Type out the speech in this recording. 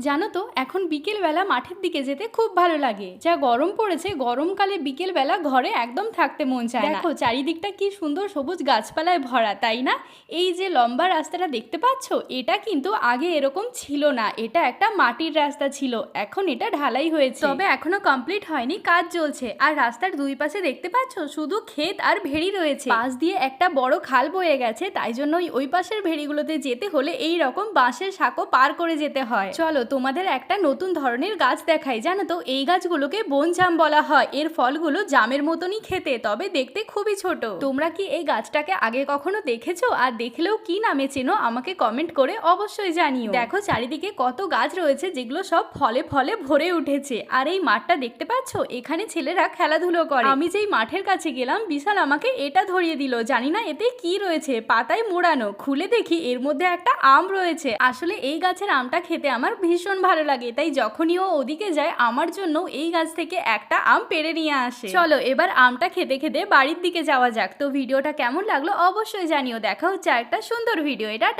জানো তো এখন বিকেলবেলা মাঠের দিকে যেতে খুব ভালো লাগে। যা গরম পড়েছে গরমকালে বিকেলবেলা ঘরে একদম থাকতে মন চায় না। দেখো চারিদিকটা কি সুন্দর সবুজ গাছপালায় ভরা তাই না? এই যে লম্বা রাস্তাটা দেখতে পাচ্ছ এটা কিন্তু আগে এরকম ছিল না। এটা একটা মাটির রাস্তা ছিল এখন এটা ঢালাই হয়েছে। তবে এখনও কমপ্লিট হয়নি কাজ চলছে। আর রাস্তার দুই পাশে দেখতে পাচ্ছ শুধু ক্ষেত আর ভেড়ি রয়েছে। পাশ দিয়ে একটা বড় খাল বয়ে গেছে তাই জন্য ওই- ওই পাশের ভেড়িগুলোতে যেতে হলে এই রকম বাঁশের সাঁকো পার করে যেতে হয়। চলো তোমাদের একটা নতুন ধরনের গাছ দেখাই, জানো তো? এই গাছগুলোকে বন জাম বলা হয়। এর ফলগুলো জামের মতনই খেতে, তবে দেখতে খুবই ছোট। তোমরা কি এই গাছটাকে আগে কখনো দেখেছ? আর দেখলেও কি নামে চেনো? আমাকে কমেন্ট করে অবশ্যই জানিও। দেখো, চারিদিকে কত গাছ রয়েছে, যেগুলো সব ফলে ফলে ভরে উঠেছে। আর এই মাঠটা দেখতে পাচ্ছো? এখানে ছেলেরা খেলাধুলো করে। আমি যেই মাঠের কাছে গেলাম, বিশাল আমাকে এটা ধরিয়ে দিল। জানি না এতে কি রয়েছে। পাতায় মোড়ানো। খুলে দেখি, এর মধ্যে একটা আম রয়েছে। আসলে এই গাছের আমটা খেতে আমার ভীষণ ভালো লাগে। তাই যখনই ও ওদিকে যায়, আমার জন্য এই গাছ থেকে একটা আম পেরে নিয়ে আসে। চলো, এবার আমটা খেতে খেতে বাড়ির দিকে যাওয়া যাক। তো ভিডিওটা কেমন লাগল অবশ্যই জানিও। দেখা হচ্ছে একটা সুন্দর ভিডিও এটা